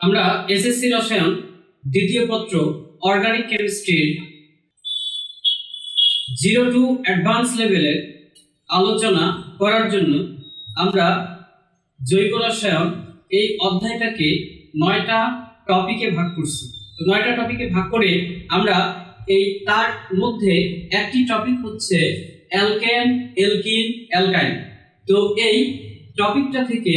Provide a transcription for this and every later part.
আমরা এসএসসি রসায়ন দ্বিতীয় পত্র অর্গানিক কেমিস্ট্রির জিরো টু অ্যাডভান্স লেভেলের আলোচনা করার জন্য আমরা জৈব রসায়ন এই অধ্যায়টাকে নয়টা টপিকে ভাগ করছি। তো নয়টা টপিকে ভাগ করে আমরা এই তার মধ্যে একটি টপিক হচ্ছে অ্যালকেন এলকিন অ্যালকাইন তো এই টপিকটা থেকে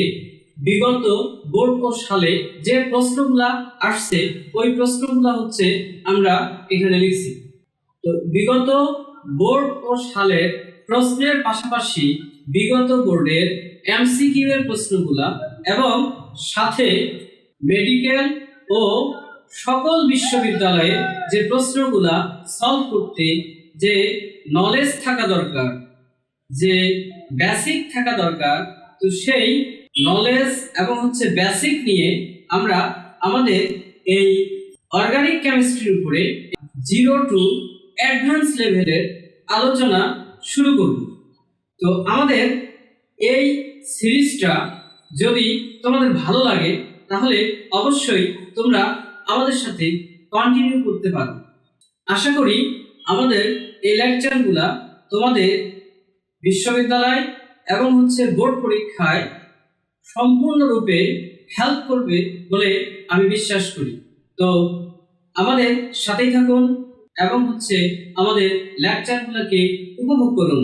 বিগত বোর্ড সালে যে প্রশ্নগুলা আসছে, ওই প্রশ্নগুলা হচ্ছে আমরা এখানে লিখছি। তো বিগত বোর্ড ও সালের প্রশ্নের পাশাপাশি বিগত বোর্ডের এমসিকিউ এর প্রশ্নগুলা এবং সাথে মেডিকেল ও সকল বিশ্ববিদ্যালয়ে যে প্রশ্নগুলা সলভ করতে যে নলেজ থাকা দরকার, যে বেসিক থাকা দরকার, তো সেই নলেজ এবং হচ্ছে বেসিক নিয়ে আমরা আমাদের এই অর্গানিক কেমিস্ট্রির উপরে জিরো টু অ্যাডভান্স লেভেলের আলোচনা শুরু করব। তো আমাদের এই সিরিজটা যদি তোমাদের ভালো লাগে, তাহলে অবশ্যই তোমরা আমাদের সাথে কন্টিনিউ করতে পারো। আশা করি আমাদের এই লেকচারগুলা তোমাদের বিশ্ববিদ্যালয় এবং হচ্ছে বোর্ড পরীক্ষায় সম্পূর্ণরূপে হেল্প করবে বলে আমি বিশ্বাস করি। তো আমাদের সাথেই থাকুন এবং হচ্ছে আমাদের লেকচারগুলোকে উপভোগ করুন।